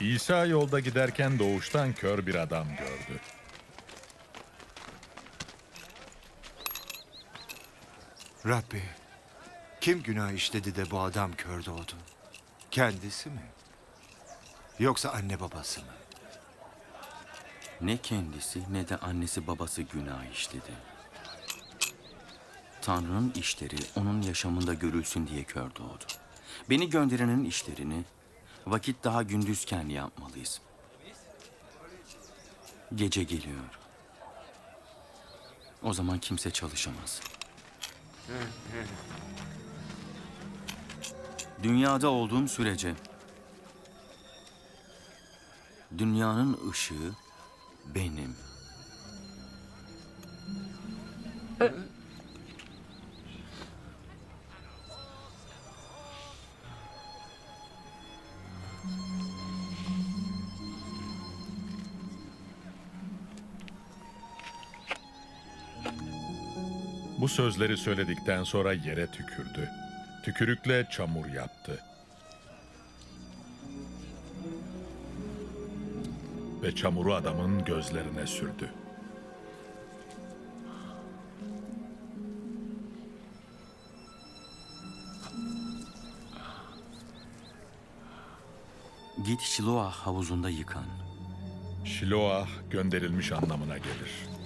İsa yolda giderken doğuştan kör bir adam gördü. Rabbi, kim günah işledi de bu adam kör doğdu? Kendisi mi? Yoksa anne babası mı? Ne kendisi ne de annesi babası günah işledi. Tanrı'nın işleri onun yaşamında görülsün diye kör doğdu. Beni gönderenin işlerini vakit daha gündüzken yapmalıyız. Gece geliyor. O zaman kimse çalışamaz. Dünyada olduğum sürece dünyanın ışığı benim. Bu sözleri söyledikten sonra yere tükürdü. Tükürükle çamur yaptı. Ve çamuru adamın gözlerine sürdü. Git Şiloah havuzunda yıkan. Şiloah gönderilmiş anlamına gelir.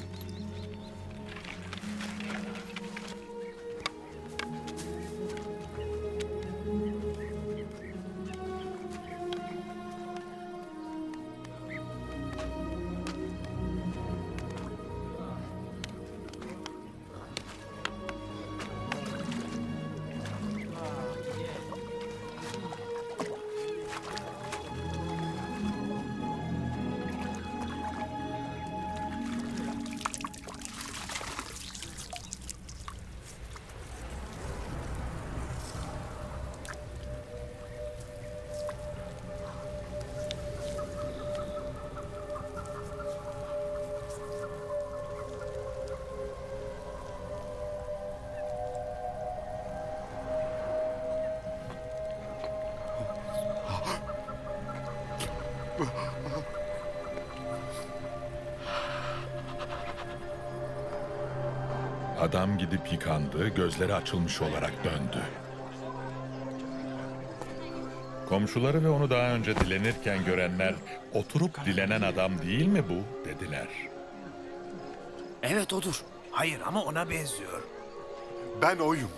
Adam gidip yıkandı, gözleri açılmış olarak döndü. Komşuları ve onu daha önce dilenirken görenler, oturup dilenen adam değil mi bu dediler. Evet odur. Hayır ama ona benziyor. Ben oyum.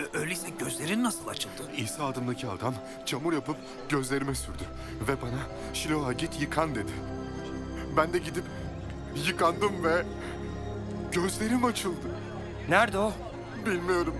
Ö- öyleyse gözlerin nasıl açıldı? İsa adındaki adam çamur yapıp gözlerime sürdü. Ve bana Şiloha git yıkan dedi. Ben de gidip yıkandım ve gözlerim açıldı. Nerede o? Bilmiyorum.